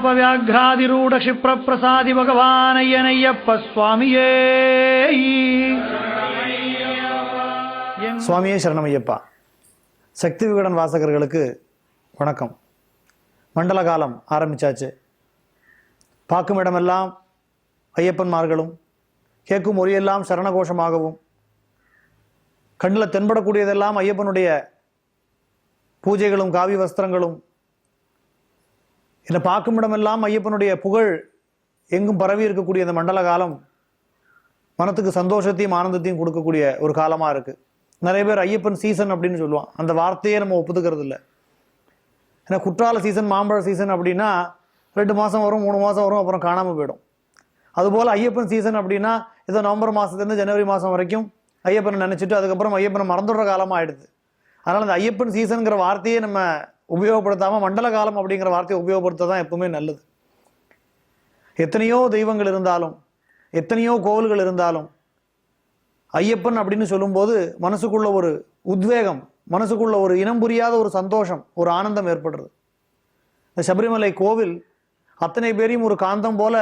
கஜாபவியாகிராதிரூட க்ஷிப்ரப்பிரசாதி பகவானையனையப்ப சுவாமியே. சுவாமியே சரணமையப்பா. சக்தி விகடன் வாசகர்களுக்கு வணக்கம். மண்டல காலம் ஆரம்பிச்சாச்சு. பார்க்கும் இடமெல்லாம் ஐயப்பன்மார்களும் கேட்கும் மொழியெல்லாம் சரணகோஷமாகவும் கண்ணில் தென்படக்கூடியதெல்லாம் ஐயப்பனுடைய பூஜைகளும் காவி வஸ்திரங்களும் என்னை பார்க்கும் இடமெல்லாம் ஐயப்பனுடைய புகழ் எங்கும் பரவி இருக்கக்கூடிய இந்த மண்டல காலம் மனத்துக்கு சந்தோஷத்தையும் ஆனந்தத்தையும் கொடுக்கக்கூடிய ஒரு காலமாக இருக்குது நிறைய பேர் ஐயப்பன் சீசன் அப்படின்னு சொல்லுவான். அந்த வார்த்தையே நம்ம ஒப்புத்துக்கிறது இல்லை ஏன்னா குற்றால சீசன் மாம்பழ சீசன் அப்படின்னா ரெண்டு மாதம் வரும் மூணு மாதம் வரும் அப்புறம் காணாமல் போயிடும். அதுபோல் ஐயப்பன் சீசன் அப்படின்னா ஏதோ நவம்பர் மாதத்துலேருந்து ஜனவரி மாதம் வரைக்கும் ஐயப்பனை நினச்சிட்டு அதுக்கப்புறம் ஐயப்பனை மறந்துடுற காலமாக ஆகிடுது அதனால் அந்த ஐயப்பன் சீசனுங்கிற வார்த்தையே நம்ம உபயோகப்படுத்தாமல் மண்டல காலம் அப்படிங்கிற வார்த்தையை உபயோகப்படுத்த தான் எப்பவுமே நல்லது. எத்தனையோ தெய்வங்கள் இருந்தாலும் எத்தனையோ கோவில்கள் இருந்தாலும் ஐயப்பன் அப்படின்னு சொல்லும்போது மனசுக்குள்ள ஒரு உத்வேகம் மனசுக்குள்ள ஒரு இனம் புரியாத ஒரு சந்தோஷம் ஒரு ஆனந்தம் ஏற்படுறது. இந்த சபரிமலை கோவில் அத்தனை பேரையும் ஒரு காந்தம் போல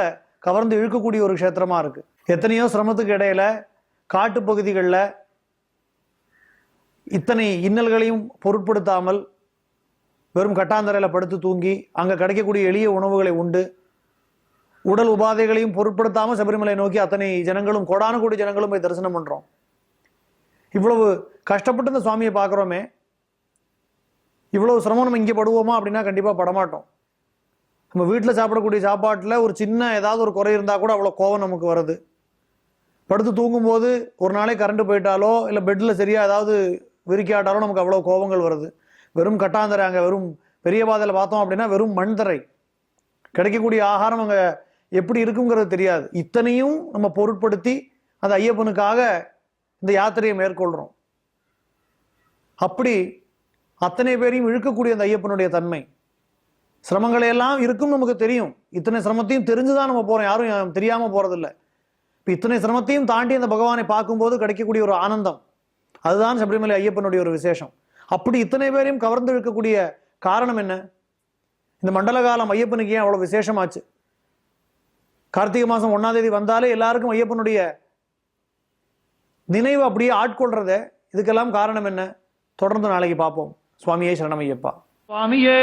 கவர்ந்து இழுக்கக்கூடிய ஒரு க்ஷேத்திரமாக இருக்குது எத்தனையோ சிரமத்துக்கு இடையில காட்டு பகுதிகளில் இத்தனை இன்னல்களையும் பொருட்படுத்தாமல் வெறும் கட்டாந்தரையில் படுத்து தூங்கி அங்கே கிடைக்கக்கூடிய எளிய உணவுகளை உண்டு. உடல் உபாதைகளையும் பொருட்படுத்தாமல் சபரிமலை நோக்கி அத்தனை ஜனங்களும் கோடானு கோடி ஜனங்களும் போய் தரிசனம் பண்ணுறோம் இவ்வளவு கஷ்டப்பட்டு இந்த சுவாமியை பார்க்குறோமே இவ்வளவு சிரமம் நம்ம இங்கே படுவோமா அப்படின்னா கண்டிப்பாக படமாட்டோம். நம்ம வீட்டில் சாப்பிடக்கூடிய சாப்பாட்டில் ஒரு சின்ன ஏதாவது ஒரு குறை இருந்தால் கூட அவ்வளோ கோவம் நமக்கு வருது படுத்து தூங்கும்போது ஒரு நாளே கரண்ட் போயிட்டாலோ இல்லை பெட்டில் சரியாக ஏதாவது விரிக்காட்டாலோ நமக்கு அவ்வளோ கோபங்கள் வருது வெறும் கட்டாந்தரை அங்கே வெறும் பெரிய பாதையில் பார்த்தோம் அப்படின்னா வெறும் மண்தரை கிடைக்கக்கூடிய ஆகாரம் அங்கே எப்படி இருக்குங்கிறது தெரியாது. இத்தனையும் நம்ம பொருட்படுத்தி அந்த ஐயப்பனுக்காக இந்த யாத்திரையை மேற்கொள்கிறோம் அப்படி அத்தனை பேரையும் இழுக்கக்கூடிய அந்த ஐயப்பனுடைய தன்மை. சிரமங்களை எல்லாம் இருக்கும் நமக்கு தெரியும். இத்தனை சிரமத்தையும் தெரிஞ்சுதான் நம்ம போறோம். யாரும் தெரியாம போகிறதில்ல இப்போ இத்தனை சிரமத்தையும் தாண்டி அந்த பகவானை பார்க்கும்போது கிடைக்கக்கூடிய ஒரு ஆனந்தம். அதுதான் சபரிமலை ஐயப்பனுடைய ஒரு விசேஷம். அப்படி இத்தனை பேரையும் கவர்ந்து இழுக்கக்கூடிய காரணம் என்ன? இந்த மண்டல காலம் ஐயப்பனுக்கு ஏன் அவ்வளோ விசேஷமாச்சு? கார்த்திகை மாதம் ஒன்றாம் தேதி வந்தாலே எல்லாருக்கும் ஐயப்பனுடைய நினைவு அப்படியே ஆட்கொள்றத இதுக்கெல்லாம் காரணம் என்ன? தொடர்ந்து நாளைக்கு பார்ப்போம். சுவாமியே சரணம் ஐயப்பா. சுவாமியே